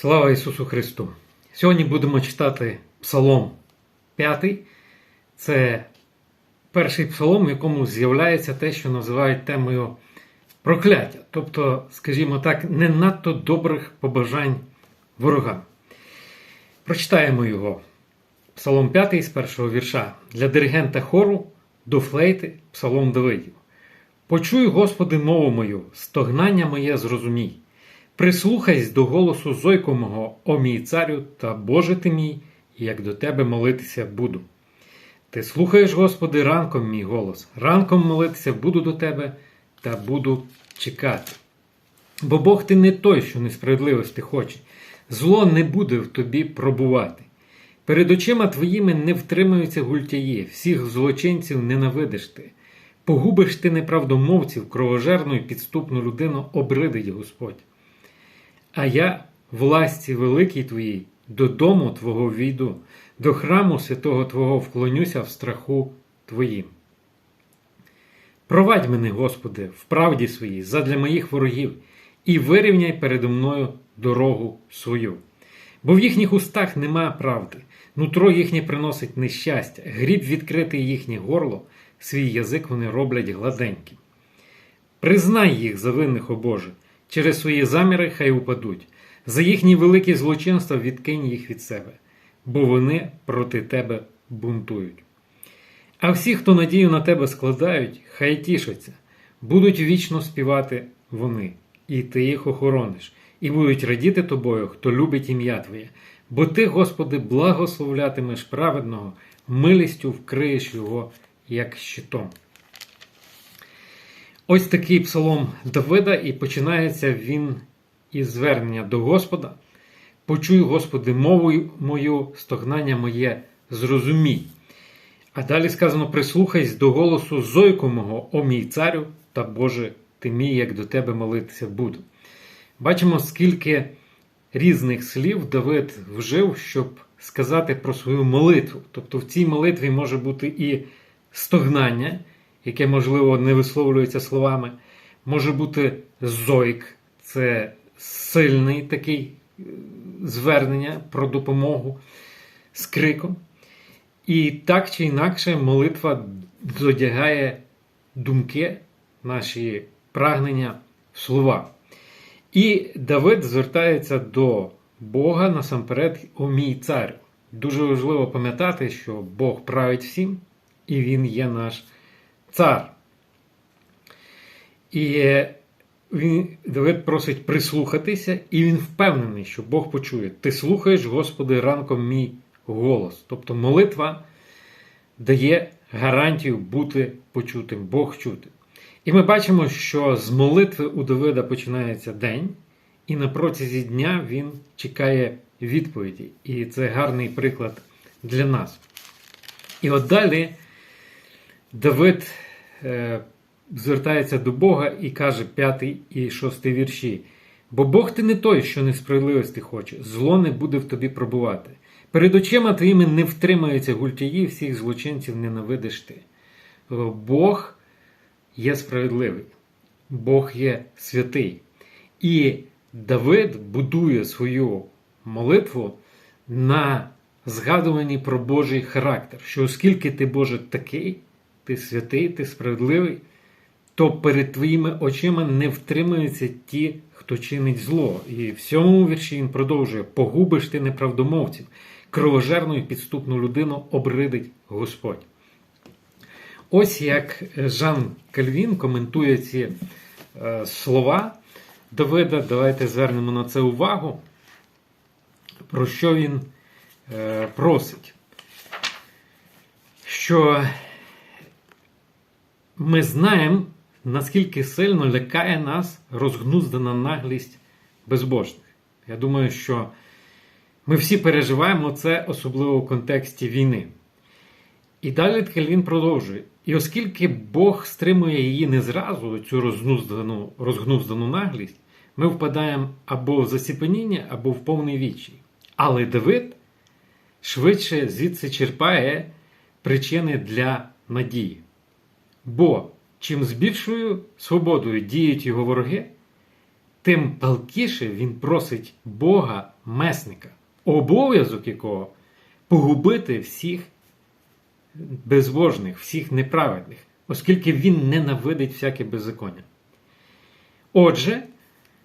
Слава Ісусу Христу! Сьогодні будемо читати Псалом 5. Це перший псалом, в якому з'являється те, що називають темою прокляття. Тобто, скажімо так, не надто добрих побажань ворогам. Прочитаємо його. Псалом 5 з першого вірша. Для диригента хору до флейти Псалом Давидів. Почуй, Господи, мову мою, стогнання моє зрозумій. Прислухайся до голосу зойку мого, о мій царю та Боже ти мій, як до тебе молитися буду. Ти слухаєш, Господи, ранком мій голос, ранком молитися буду до тебе та буду чекати. Бо Бог ти не той, що несправедливості хоче, зло не буде в тобі пробувати. Перед очима твоїми не втримаються гультяї, всіх злочинців ненавидиш ти. Погубиш ти неправдомовців, кровожерну і підступну людину обридить Господь. А я, власті великій твоїй, додому Твого війду, до храму святого Твого вклонюся в страху Твоїм. Провадь мене, Господи, в правді своїй, задля моїх ворогів, і вирівняй передо мною дорогу свою. Бо в їхніх устах нема правди, нутро їхнє приносить нещастя, гріб відкритий їхнє горло, свій язик вони роблять гладеньким. Признай їх за винних, о Боже, через свої заміри хай упадуть, за їхні великі злочинства відкинь їх від себе, бо вони проти тебе бунтують. А всі, хто надію на тебе складають, хай тішаться, будуть вічно співати вони, і ти їх охорониш, і будуть радіти тобою, хто любить ім'я Твоє, бо ти, Господи, благословлятимеш праведного, милістю вкриєш його, як щитом. Ось такий псалом Давида, і починається він із звернення до Господа. Почуй, Господи, мовою мою, стогнання моє, зрозумій. А далі сказано: прислухайся до голосу зойку мого, о мій царю, та Боже, ти мій, як до тебе молитися буду. Бачимо, скільки різних слів Давид вжив, щоб сказати про свою молитву. Тобто в цій молитві може бути і стогнання, яке, можливо, не висловлюється словами, може бути зойк, це сильний такий е, звернення про допомогу з криком. І так чи інакше молитва зодягає думки, наші прагнення слова. І Давид звертається до Бога насамперед, о мій цар. Дуже важливо пам'ятати, що Бог править всім, і Він є наш цар. І він, Давид просить прислухатися, і він впевнений, що Бог почує. Ти слухаєш, Господи, ранком мій голос. Тобто молитва дає гарантію бути почутим, Бог чути. І ми бачимо, що з молитви у Давида починається день, і на протязі дня він чекає відповіді. І це гарний приклад для нас. І от далі Давид е, звертається до Бога і каже п'ятий і шостий вірші. Бо Бог ти не той, що несправедливості хоче, зло не буде в тобі пробувати. Перед очима твоїми не втримаються гультяї, всіх злочинців ненавидиш ти. Бог є справедливий, Бог є святий. І Давид будує свою молитву на згадуванні про Божий характер, що оскільки ти Боже такий, ти святий, ти справедливий, то перед твоїми очима не втримаються ті, хто чинить зло. І в сьомому вірші він продовжує: погубиш ти неправдомовців, кровожерну і підступну людину обридить Господь. Ось як Жан Кальвін коментує ці е, слова Давида. Давайте звернемо на це увагу, про що він е, просить. Що ми знаємо, наскільки сильно лякає нас розгнуздана наглість безбожних. Я думаю, що ми всі переживаємо це, особливо в контексті війни. І далі Кельвін продовжує. І оскільки Бог стримує її не зразу, цю розгнуздану, розгнуздану наглість, ми впадаємо або в засіпаніння, або в повний вічі. Але Давид швидше звідси черпає причини для надії. Бо чим з більшою свободою діють його вороги, тим палкіше він просить Бога месника, обов'язок якого погубити всіх безбожних, всіх неправедних, оскільки він ненавидить всяке беззаконня. Отже,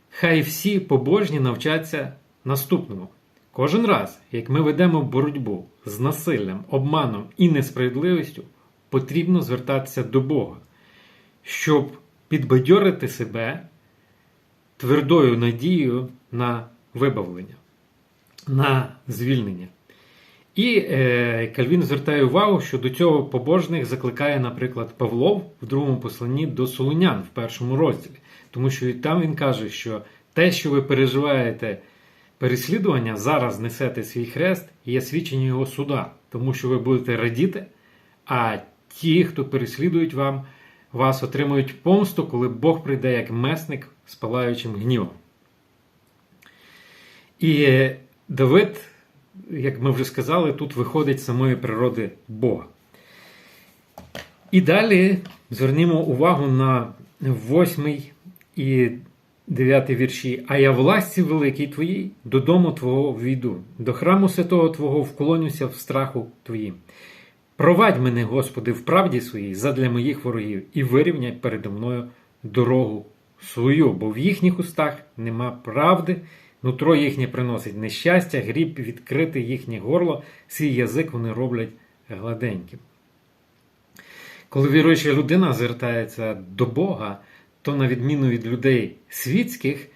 хай всі побожні навчаться наступному. Кожен раз, як ми ведемо боротьбу з насиллям, обманом і несправедливістю, потрібно звертатися до Бога, щоб підбадьорити себе твердою надією на вибавлення, на звільнення. І е, Кальвін звертає увагу, що до цього побожних закликає, наприклад, Павлов в другому посланні до Солунян в першому розділі. Тому що і там він каже, що те, що ви переживаєте переслідування, зараз несете свій хрест, є свідчення його суда, тому що ви будете радіти, а ті, хто переслідують вам, вас отримують помсту, коли Бог прийде як месник з палаючим гнівом. І е, Давид, як ми вже сказали, тут виходить з самої природи Бога. І далі звернімо увагу на восьмий і дев'ятий вірші. А я власті великій твоїй, додому Твого війду, до храму святого Твого вклонюся в страху Твоїм. Провадь мене, Господи, в правді своїй задля моїх ворогів, і вирівняй передо мною дорогу свою, бо в їхніх устах нема правди, нутро їхнє приносить нещастя, гріб відкрити їхнє горло, свій язик вони роблять гладеньким. Коли віруюча людина звертається до Бога, то на відміну від людей світських,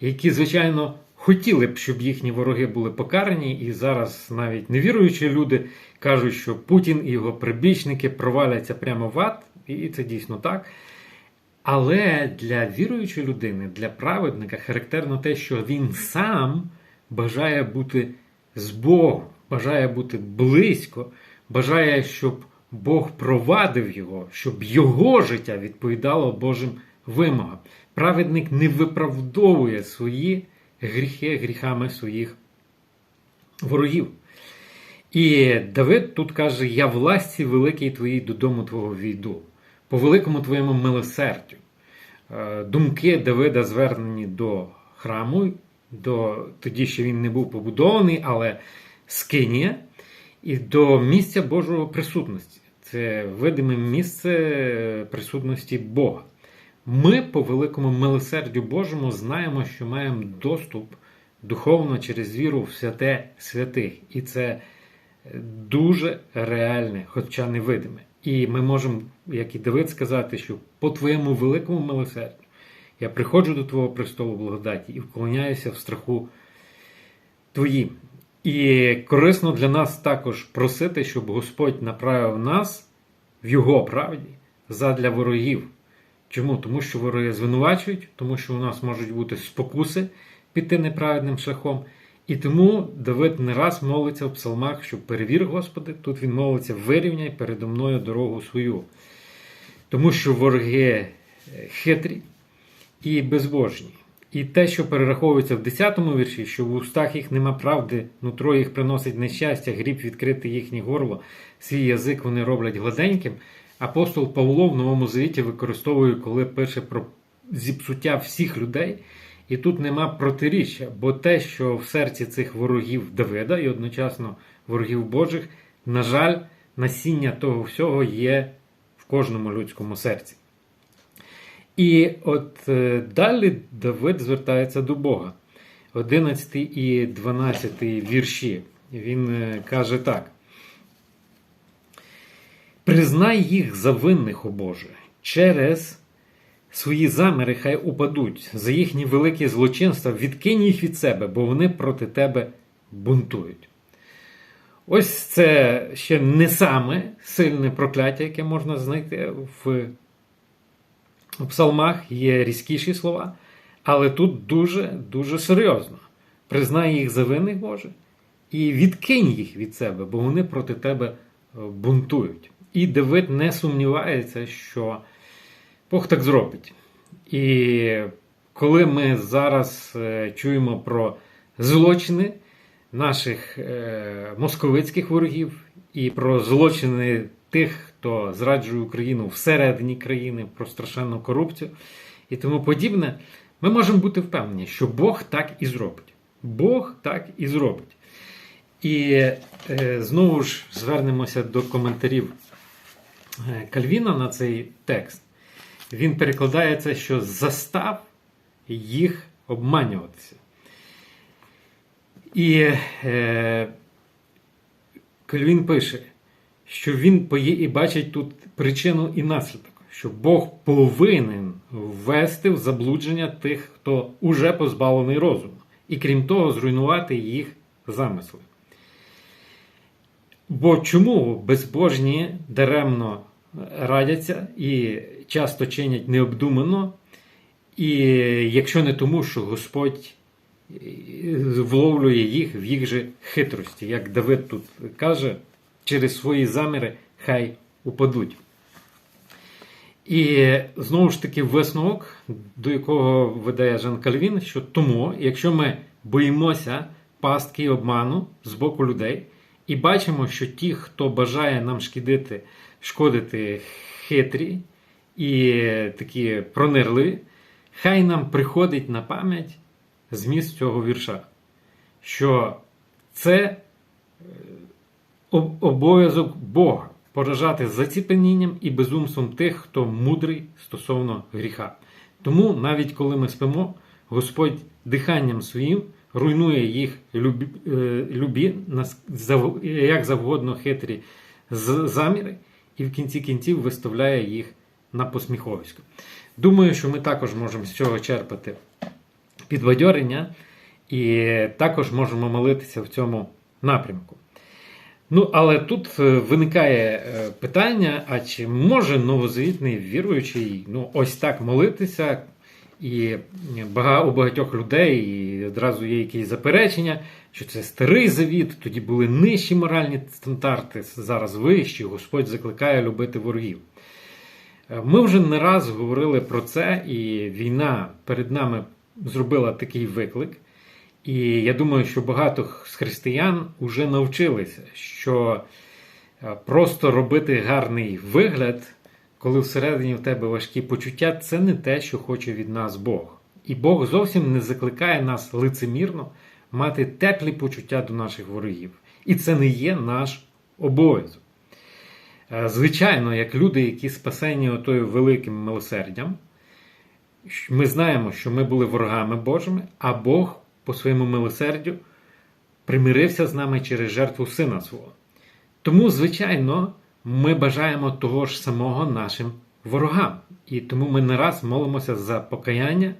які, звичайно, хотіли б, щоб їхні вороги були покарані, і зараз навіть невіруючі люди кажуть, що Путін і його прибічники проваляться прямо в ад, і це дійсно так. Але для віруючої людини, для праведника характерно те, що він сам бажає бути з Богом, бажає бути близько, бажає, щоб Бог провадив його, щоб його життя відповідало Божим вимогам. Праведник не виправдовує свої гріхи гріхами своїх ворогів. І Давид тут каже: Я власті великій твоїй додому твого війду, по великому твоєму милосердю. Е, думки Давида звернені до храму, до, тоді ще він не був побудований, але скинія, і до місця Божого присутності. Це видиме місце присутності Бога. Ми, по великому милосердю Божому, знаємо, що маємо доступ духовно через віру в святе святих. І це дуже реальне, хоча не видиме. І ми можемо, як і Давид, сказати, що по твоєму великому милосердю я приходжу до Твого престолу благодаті і вклоняюся в страху Твоїм. І корисно для нас також просити, щоб Господь направив нас в Його правді задля ворогів. Чому? Тому що вороги звинувачують, тому що у нас можуть бути спокуси піти неправедним шляхом. І тому Давид не раз молиться в псалмах, що перевір, Господи, тут він молиться, вирівняй передо мною дорогу свою. Тому що вороги е, хитрі і безбожні. І те, що перераховується в 10 му вірші, що в устах їх нема правди, нутро їх приносить нещастя, гріб відкрити їхнє горло, свій язик вони роблять гладеньким. Апостол Павло в Новому Завіті використовує, коли пише про зіпсуття всіх людей. І тут нема протиріччя, бо те, що в серці цих ворогів Давида і одночасно ворогів Божих, на жаль, насіння того всього є в кожному людському серці. І от е, далі Давид звертається до Бога. 11 і 12 вірші. Він е, каже так. Признай їх за винних, о Боже, через свої заміри хай упадуть, за їхні великі злочинства, відкинь їх від себе, бо вони проти тебе бунтують. Ось це ще не саме сильне прокляття, яке можна знайти в псалмах, є різкіші слова, але тут дуже-дуже серйозно. Признай їх за винних Боже, і відкинь їх від себе, бо вони проти тебе бунтують. І Давид не сумнівається, що Бог так зробить. І коли ми зараз е, чуємо про злочини наших е, московицьких ворогів і про злочини тих, хто зраджує Україну всередині країни, про страшенну корупцію і тому подібне, ми можемо бути впевнені, що Бог так і зробить. Бог так і зробить. І е, знову ж звернемося до коментарів Кальвіна на цей текст. Він перекладає це, що застав їх обманюватися. І е, Кальвін пише, що він поє і бачить тут причину і наслідок, що Бог повинен ввести в заблудження тих, хто уже позбавлений розуму, і крім того, зруйнувати їх замисли. Бо чому безбожні даремно радяться і часто чинять необдумано, і якщо не тому, що Господь вловлює їх в їх же хитрості, як Давид тут каже, через свої заміри хай упадуть. І знову ж таки висновок, до якого веде Жан Кальвін, що тому, якщо ми боїмося пастки і обману з боку людей, і бачимо, що ті, хто бажає нам шкідити, шкодити хитрі і такі пронирливі, хай нам приходить на пам'ять зміст цього вірша, що це е, обов'язок Бога поражати заціпенінням і безумством тих, хто мудрий стосовно гріха. Тому, навіть коли ми спимо, Господь диханням своїм руйнує їх любі, е, любі як завгодно хитрі заміри, і в кінці кінців виставляє їх на посміховисько. Думаю, що ми також можемо з цього черпати підбадьорення і також можемо молитися в цьому напрямку. Ну, але тут е, виникає е, питання: а чи може новозавітний віруючий ну, ось так молитися? І у багатьох людей і одразу є якісь заперечення, що це старий завіт, тоді були нижчі моральні стандарти, зараз вищі. Господь закликає любити ворогів. Е, ми вже не раз говорили про це, і війна перед нами зробила такий виклик. І я думаю, що багато з християн вже навчилися, що е, просто робити гарний вигляд, коли всередині в тебе важкі почуття, це не те, що хоче від нас Бог. І Бог зовсім не закликає нас лицемірно мати теплі почуття до наших ворогів. І це не є наш обов'язок. Е, звичайно, як люди, які спасені отою великим милосердям, ми знаємо, що ми були ворогами Божими, а Бог по своєму милосердю примирився з нами через жертву Сина свого. Тому, звичайно, ми бажаємо того ж самого нашим ворогам. І тому ми не раз молимося за покаяння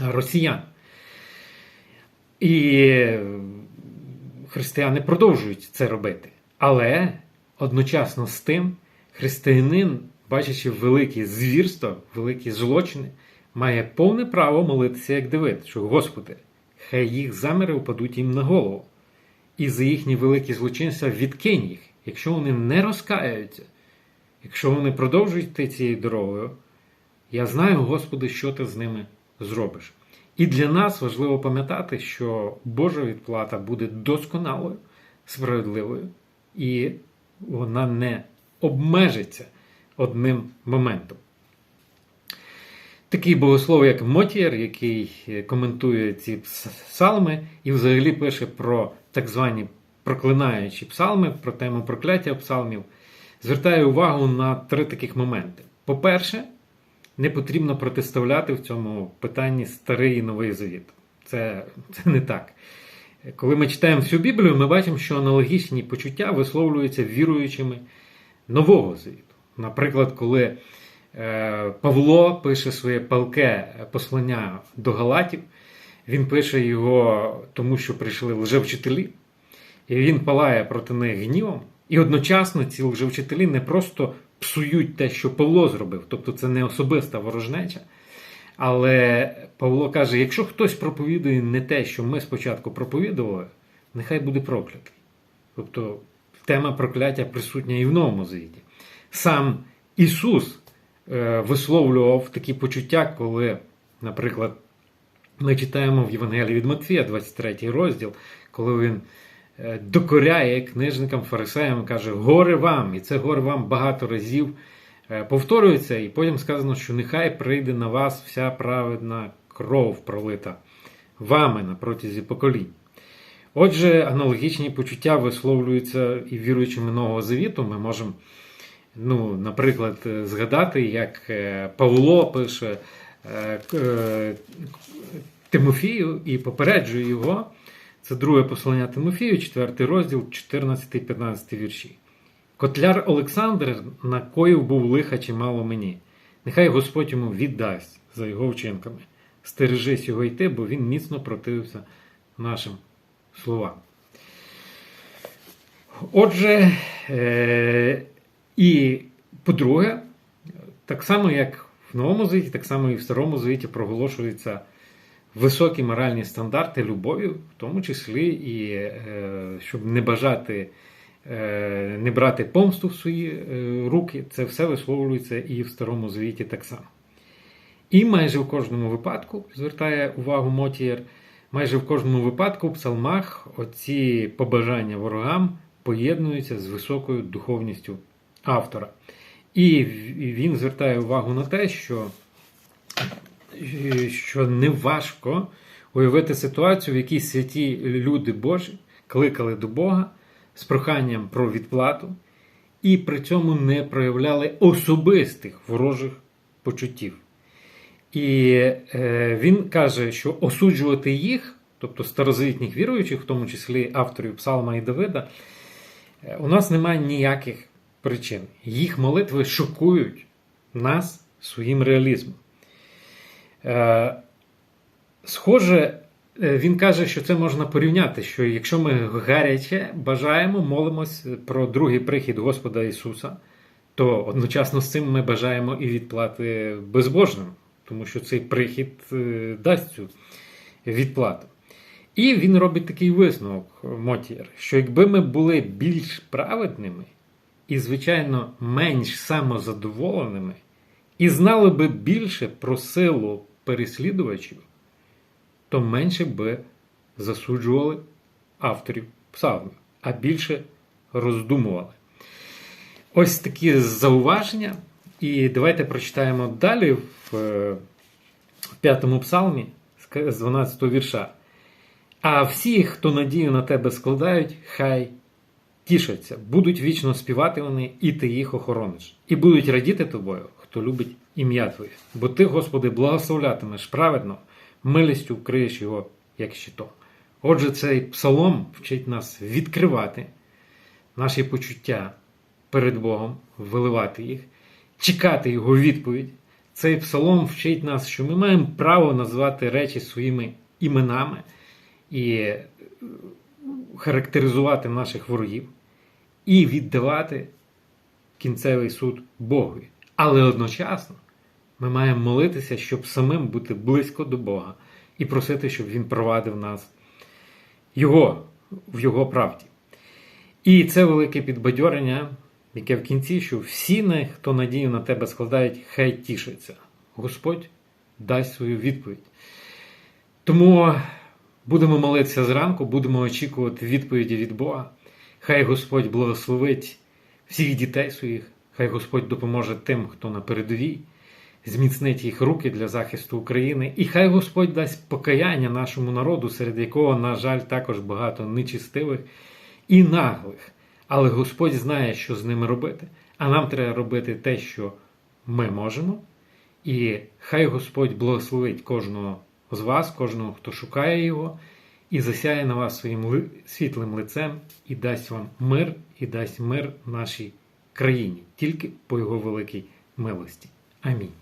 росіян. І християни продовжують це робити. Але одночасно з тим, християнин, бачачи великі звірства, великі злочини, має повне право молитися, як Давид, що Господи, хай їх заміри впадуть їм на голову, і за їхні великі злочинства відкинь їх, якщо вони не розкаються, якщо вони продовжують йти цією дорогою, я знаю, Господи, що ти з ними зробиш. І для нас важливо пам'ятати, що Божа відплата буде досконалою, справедливою, і вона не обмежиться одним моментом. Такий богослов, як Мотієр, який коментує ці псалми, і взагалі пише про так звані проклинаючі псалми, про тему прокляття псалмів, звертає увагу на три таких моменти. По-перше, не потрібно протиставляти в цьому питанні старий і новий завіт. Це, Це не так. Коли ми читаємо всю Біблію, ми бачимо, що аналогічні почуття висловлюються віруючими Нового Завіту. Наприклад, коли е, Павло пише своє палке послання до Галатів, він пише його тому, що прийшли лжевчителі, і він палає проти них гнівом. І одночасно ці лжевчителі не просто псують те, що Павло зробив, тобто це не особиста ворожнеча. Але Павло каже: якщо хтось проповідує не те, що ми спочатку проповідували, нехай буде проклятий. Тобто тема прокляття присутня і в новому звіті. Сам Ісус е, висловлював такі почуття, коли, наприклад, ми читаємо в Євангелії від Матфія, 23 розділ, коли він докоряє книжникам, фарисеям, каже, горе вам! І це горе вам багато разів Е, повторюється, і потім сказано, що нехай прийде на вас вся праведна кров пролита вами на протязі поколінь. Отже, аналогічні почуття висловлюються і віруючими Нового Завіту. Ми можемо, ну, наприклад, е, згадати, як е, Павло пише е, е, Тимофію і попереджує його. Це друге послання Тимофію, 4 розділ, 14-15 вірші. Котляр Олександр накоїв був лиха чимало мені. Нехай Господь йому віддасть за його вчинками. Стережись його йти, бо він міцно противився нашим словам. Отже, е, і по-друге, так само, як в Новому Завіті, так само і в Старому Завіті проголошуються високі моральні стандарти любові, в тому числі і е, щоб не бажати, е, не брати помсту в свої е, руки, це все висловлюється і в Старому Завіті так само. І майже в кожному випадку, звертає увагу Мотієр, майже в кожному випадку в псалмах оці побажання ворогам поєднуються з високою духовністю автора. І він звертає увагу на те, що, що неважко уявити ситуацію, в якій святі люди Божі кликали до Бога з проханням про відплату і при цьому не проявляли особистих ворожих почуттів. І е, він каже, що осуджувати їх, тобто старозавітніх віруючих, в тому числі авторів Псалма і Давида, е, у нас немає ніяких причин. Їх молитви шокують нас своїм реалізмом. Е, схоже, е, він каже, що це можна порівняти, що якщо ми гаряче бажаємо, молимось про другий прихід Господа Ісуса, то одночасно з цим ми бажаємо і відплати безбожним, тому що цей прихід е, дасть цю відплату. І він робить такий висновок, Мотієр, що якби ми були більш праведними і, звичайно, менш самозадоволеними, і знали би більше про силу переслідувачів, то менше би засуджували авторів псалмів, а більше роздумували. Ось такі зауваження. І давайте прочитаємо далі в, е, в п'ятому псалмі з- з 12 вірша. А всі, хто надію на тебе складають, хай тішаться, будуть вічно співати вони, і ти їх охорониш, і будуть радіти тобою, хто любить ім'я Твоє. Бо ти, Господи, благословлятимеш праведно, милістю вкриєш його, як щитом. Отже, цей псалом вчить нас відкривати наші почуття перед Богом, виливати їх, чекати Його відповідь. Цей псалом вчить нас, що ми маємо право назвати речі своїми іменами і е, характеризувати наших ворогів, і віддавати кінцевий суд Богові. Але одночасно ми маємо молитися, щоб самим бути близько до Бога і просити, щоб Він провадив нас його, в Його правді. І це велике підбадьорення, яке в кінці, що всі, хто надію на тебе складають, хай тішаться. Господь дасть свою відповідь. Тому будемо молитися зранку, будемо очікувати відповіді від Бога. Хай Господь благословить всіх дітей своїх, хай Господь допоможе тим, хто на передовій, зміцнить їх руки для захисту України, і хай Господь дасть покаяння нашому народу, серед якого, на жаль, також багато нечистивих і наглих. Але Господь знає, що з ними робити. А нам треба робити те, що ми можемо. І хай Господь благословить кожного з вас, кожного, хто шукає його, і засяє на вас своїм ли- світлим лицем, і дасть вам мир, і дасть мир нашій країні, тільки по його великій милості. Амінь.